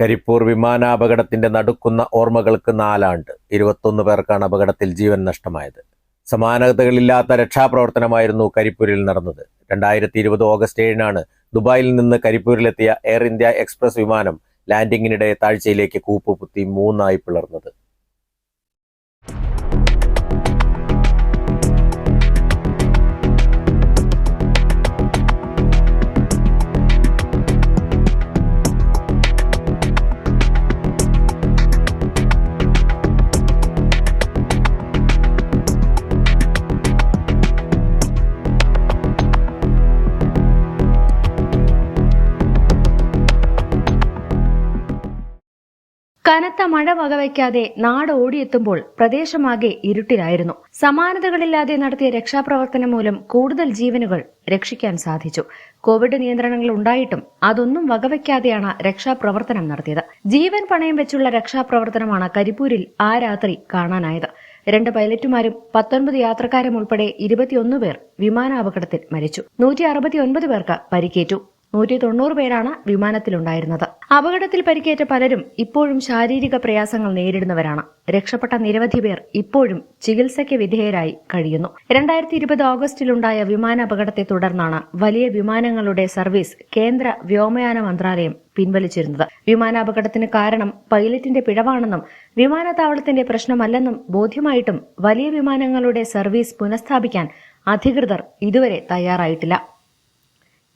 കരിപ്പൂർ വിമാനാപകടത്തിന്റെ നടുക്കുന്ന ഓർമ്മകൾക്ക് നാലാണ്ട്. ഇരുപത്തൊന്ന് പേർക്കാണ് അപകടത്തിൽ ജീവൻ നഷ്ടമായത്. സമാനതകളില്ലാത്ത രക്ഷാപ്രവർത്തനമായിരുന്നു കരിപ്പൂരിൽ നടന്നത്. രണ്ടായിരത്തി ഇരുപത് ഓഗസ്റ്റ് ഏഴിനാണ് ദുബായിൽ നിന്ന് കരിപ്പൂരിലെത്തിയ എയർ ഇന്ത്യ എക്സ്പ്രസ് വിമാനം ലാൻഡിങ്ങിനിടെ താഴ്ചയിലേക്ക് കൂപ്പുകുത്തി മൂന്നായി പിളർന്നത്. കനത്ത മഴ വകവയ്ക്കാതെ നാട് ഓടിയെത്തുമ്പോൾ പ്രദേശമാകെ ഇരുട്ടിലായിരുന്നു. സമാനതകളില്ലാതെ നടത്തിയ രക്ഷാപ്രവർത്തനം മൂലം കൂടുതൽ ജീവനുകൾ രക്ഷിക്കാൻ സാധിച്ചു. കോവിഡ് നിയന്ത്രണങ്ങൾ ഉണ്ടായിട്ടും അതൊന്നും വകവയ്ക്കാതെയാണ് രക്ഷാപ്രവർത്തനം നടത്തിയത്. ജീവൻ പണയം വെച്ചുള്ള രക്ഷാപ്രവർത്തനമാണ് കരിപ്പൂരിൽ ആ രാത്രി കാണാനായത്. രണ്ട് പൈലറ്റുമാരും പത്തൊൻപത് യാത്രക്കാരും ഉൾപ്പെടെ ഇരുപത്തിയൊന്ന് പേർ വിമാനാപകടത്തിൽ മരിച്ചു. നൂറ്റി അറുപത്തിയൊൻപത് പേർക്ക് പരിക്കേറ്റു. നൂറ്റി തൊണ്ണൂറ് പേരാണ് വിമാനത്തിലുണ്ടായിരുന്നത്. അപകടത്തിൽ പരിക്കേറ്റ പലരും ഇപ്പോഴും ശാരീരിക പ്രയാസങ്ങൾ നേരിടുന്നവരാണ്. രക്ഷപ്പെട്ട നിരവധി പേർ ഇപ്പോഴും ചികിത്സയ്ക്ക് വിധേയരായി കഴിയുന്നു. രണ്ടായിരത്തി ഇരുപത് ഓഗസ്റ്റിലുണ്ടായ വിമാനാപകടത്തെ തുടർന്നാണ് വലിയ വിമാനങ്ങളുടെ സർവീസ് കേന്ദ്ര വ്യോമയാന മന്ത്രാലയം പിൻവലിച്ചിരുന്നത്. വിമാനാപകടത്തിന് കാരണം പൈലറ്റിന്റെ പിഴവാണെന്നും വിമാനത്താവളത്തിന്റെ പ്രശ്നമല്ലെന്നും ബോധ്യമായിട്ടും വലിയ വിമാനങ്ങളുടെ സർവീസ് പുനഃസ്ഥാപിക്കാൻ അധികൃതർ ഇതുവരെ തയ്യാറായിട്ടില്ല.